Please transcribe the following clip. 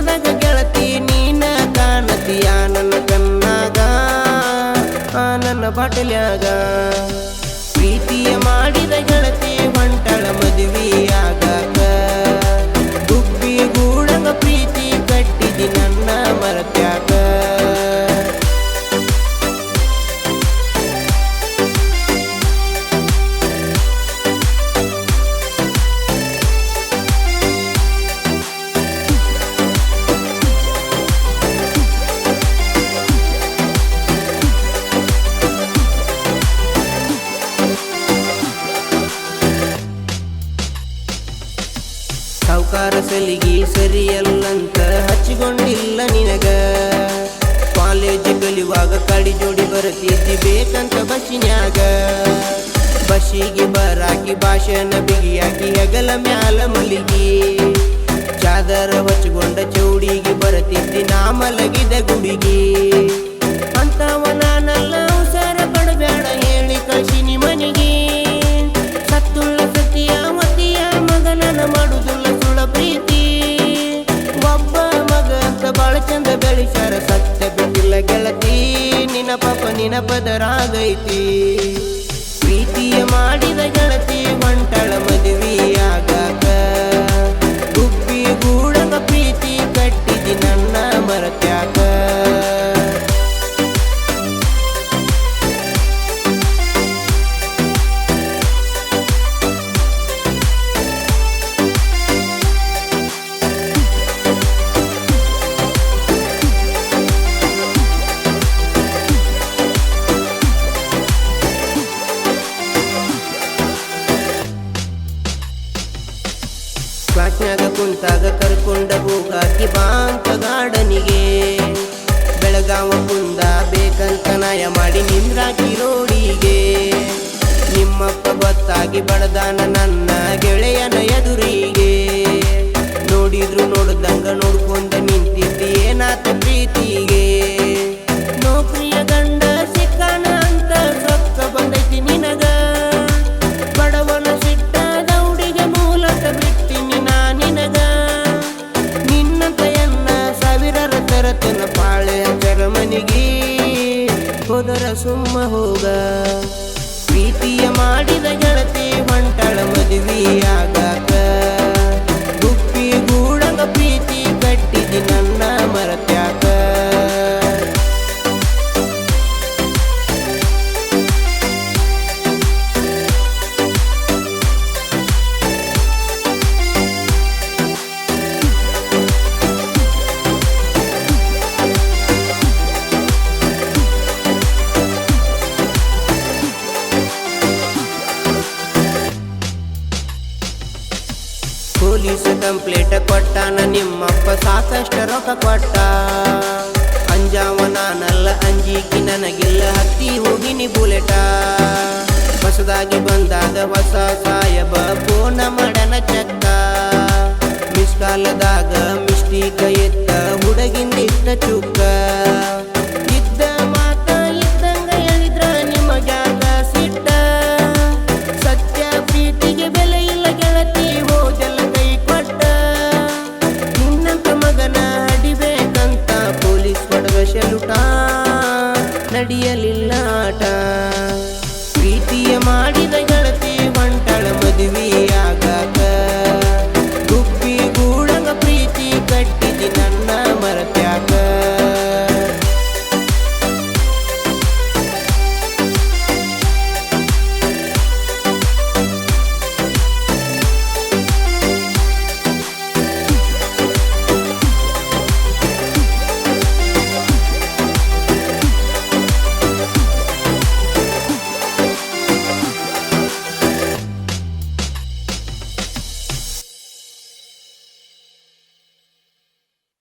ನಿಷದಾಗ ಗೆಳತಿ ನೀನ ಕಾಣತಿಯ ನನ್ನ ಕಣ್ಣಾಗ ಆ ನನ್ನ ಬಾಟಲ್ಯಾಗ. ಪ್ರೀತಿಯ ಮಾಡಿದ ಗೆಳತಿ ಹೊಂಟಳ ಸಾವುಕಾರ ಸಲಿಗಿ ಸರಿಯಲ್ಲಂತ ಹಚ್ಚಿಕೊಂಡಿಲ್ಲ ನಿನಗ. ಕಾಲೇಜ್ ಕಲಿಯುವಾಗ ಕಡಿ ಜೋಡಿ ಬರುತ್ತಿದ್ದಿ ಬೇಕಂತ ಬಸ್ಸಿನ್ಯಾಗ. ಬಸ್ಸಿಗೆ ಬರಾಕಿ ಭಾಷಣ ಬಿಗಿಯಾಕಿ ಹೆಗಲ ಮ್ಯಾಲ ಮಲಿಗಿ. ಚಾದರ ಹಚ್ಚಿಕೊಂಡ ಚೌಡಿಗೆ ಬರತಿದ್ದಿ ನಾ ಮಲಗಿದ ಗುಡಿಗಿ. ಬೆಳಿಸಾರ ಸತ್ಯ ಬಿಟ್ಟಿಲ್ಲ ಗೆಳತಿ. ನಿನ ಪಾಪ ನಿನ ಪದರಾಗೈತಿ ಪ್ರೀತಿಯ ಮಾಡಿದ ಕ್ಲಾಸ್ನ್ಯಾಗ ಕುಂತಾಗ ಕರ್ಕೊಂಡ ಹೋಗಾಕಿ ಬಾಂತ ಗಾರ್ಡನಿಗೆ ಬೆಳಗಾವ ಕುಂದ ಬೇಕಂತ ನಯ ಮಾಡಿ ನಿಂದ್ರಾಕಿ ರೋಡಿಗೆ ನಿಮ್ಮಪ್ಪ ಗೊತ್ತಾಗಿ ಬಡದಾನ ನನ್ನ ಗೆಳೆಯನ ಸುಮ್ಮ ಹೋಗ ಪ್ರೀತಿಯ ಮಾಡಿದ ಗೆಳತಿ ಹೊಂಟಳ ಮದುವೆಯಾಗಾಕ ಗುಪ್ಪಿ ಗೂಡಂಗ ಪ್ರೀತಿ ಕಟ್ಟಿದಿ ನನ್ನ ಮರತ್ಯಾಕ ಪೊಲೀಸ್ ಕಂಪ್ಲೀಟ್ ಕೊಟ್ಟಾನ, ನಿಮ್ಮಪ್ಪ ಸಾಕಷ್ಟು ರೊಕ್ಕ ಕೊಟ್ಟ. ಅಂಜಾವ ನಾನಲ್ಲ ಅಂಜಿಕಿ ನನಗಿಲ್ಲ, ಹತ್ತಿ ಹೋಗಿನಿ ಬುಲೆಟ. ಹೊಸದಾಗಿ ಬಂದಾಗ ಹೊಸ ಸಾಯಬ ಫೋನ ಮಾಡನ ಚಕ್ಕ. ಮಿಸ್ ಕಾಲದಾಗ ಮಿಸ್ಟೀಕ ಎತ್ತ ಇಷ್ಟ ಚುಕ್ಕ. ನಡೆಯಲಿಲ್ಲ ಆಟ ಪ್ರೀತಿಯ ಮಾಡಿದ ಗೆಳತಿ ಹೊಂಟಳ ಮದುವೆಯಾಗಾಕ ಗುಬ್ಬಿ ಗೂಡಂಗ ಪ್ರೀತಿ ಕಟ್ಟಿದಿ ನನ್ನ